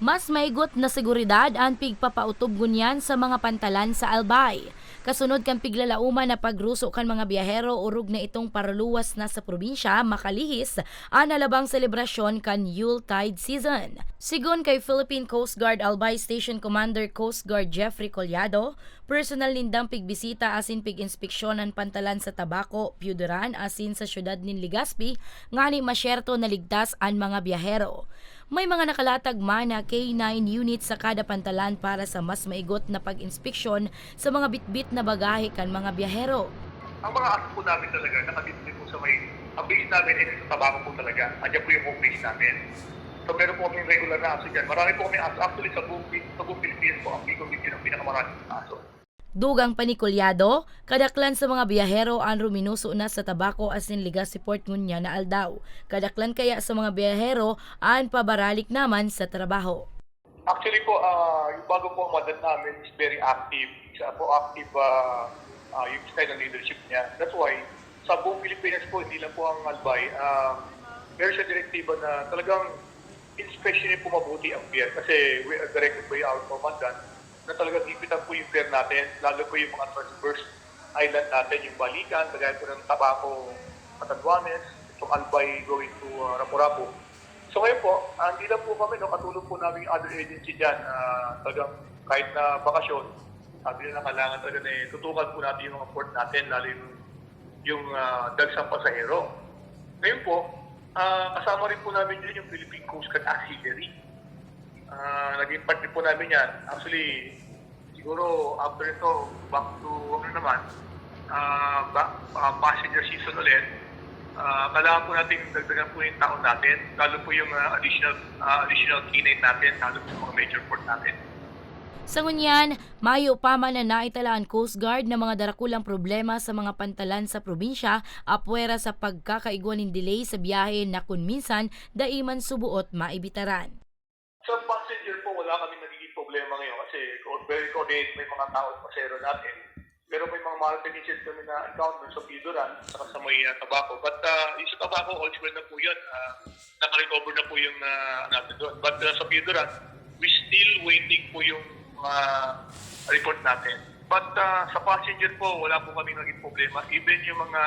Mas maigot na seguridad ang pigpapautob ngunyan sa mga pantalan sa Albay. Kasunod kan piglalauman na pagruso kan mga biyahero urog na itong paraluwas na sa probinsya makalihis ang nalabang selebrasyon kan Yuletide season. Sigon kay Philippine Coast Guard Albay Station Commander Coast Guard Jeffrey Collado, personal nindang pigbisita asin pig-inspeksyon ang pantalan sa Tabaco, Piuderan asin sa syudad nin Legazpi ngani masyerto na ligtas ang mga biyahero. May mga nakalatag man na K9 units sa kada pantalan para sa mas maigot na pag-inspeksyon sa mga bitbit na bagahe kan mga biyahero. Ang mga aso po namin talaga, nakadipli po sa may, ang base namin ay sa tabako po talaga. Andiyan po yung home base namin. So meron po kami regular na aso dyan. Marami po kami aso. Actually, sa buong, sa buong Pilipinas po, ang Bicol Region ang pinakamaraming aso. Dugang panikulyado, kadaklan sa mga biyahero ang ruminuso na sa tabako asin Legazpi Port ngunya na aldaw. Kadaklan kaya sa mga biyahero ang pabaralik naman sa trabaho. Actually po, ah, yung bago po ang madad namin is very active. Isa po active ah, ah, yung style ng leadership niya. That's why, sa buong Pilipinas po, hindi lang po ang Albay, ah, meron siya direktiba na talagang inspection po mabuti ang pier. Kasi we are directed by our commandant na talagang hipitan po yung pier natin, lalo po yung mga transverse island natin, yung Balikan, kagaya po ng Tabaco, Catanduanes, itong Albay going to uh, Rapu-Rapu. So ngayon po, hindi lang po kami, no, katulong po namin other agency dyan, ah, talagang kahit na bakasyon, sabi nila kailangan talaga na eh, tutukan po natin yung mga port natin, lalo yung, yung uh, dagsang pasahero. Ngayon po, ah, kasama rin po namin dyan yung Philippine Coast Guard Auxiliary. Ah, naging part din po namin yan. Actually, siguro after ito, back to ano naman, ah, back, ah, passenger season ulit, Ah, kailangan po natin dagdagan po yung taon natin, lalo po yung ah, additional ah, additional K9 natin, lalo po sa mga major port natin. Sa ngunyan, mayo pa man na naitala Coast Guard na mga darakulang problema sa mga pantalan sa probinsya apwera sa pagkakaigwan ng delay sa biyahe na kung minsan daiman subuot maibitaran. Sa passenger po, wala kami nagiging problema ngayon kasi very coordinated may mga tao at pasero natin. Pero may mga incident kami na encounter sa Pidoran saka sa may uh, Tabaco. But uh, yung sa Tabaco, all na po yun. Uh, nakarecover na po yung uh, natin doon. But uh, sa Pidoran, we still waiting po yung mga report natin. But uh, sa passenger po, wala po kami naging problema. Even yung mga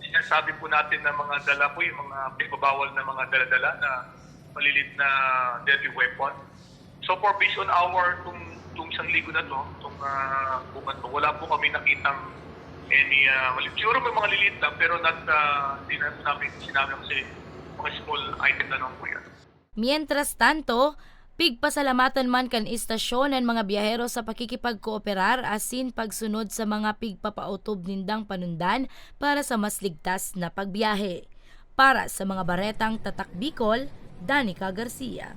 sinasabi po natin na mga dala po, yung mga pinabawal na mga dala-dala na malilit na deadly weapon. So for based on our tung tung isang ligo na to, tung uh, bukan to, wala po kami nakitang any uh, maliit. Siguro may mga lilit lang pero not uh, hindi na namin sinabi kasi mga small item na lang po yan. Mientras tanto, pigpasalamatan man kan istasyon ang mga biyahero sa pakikipagkooperar asin pagsunod sa mga pigpapautob nindang panundan para sa mas ligtas na pagbiyahe. Para sa mga baretang Tatak Bicol, Danica Garcia.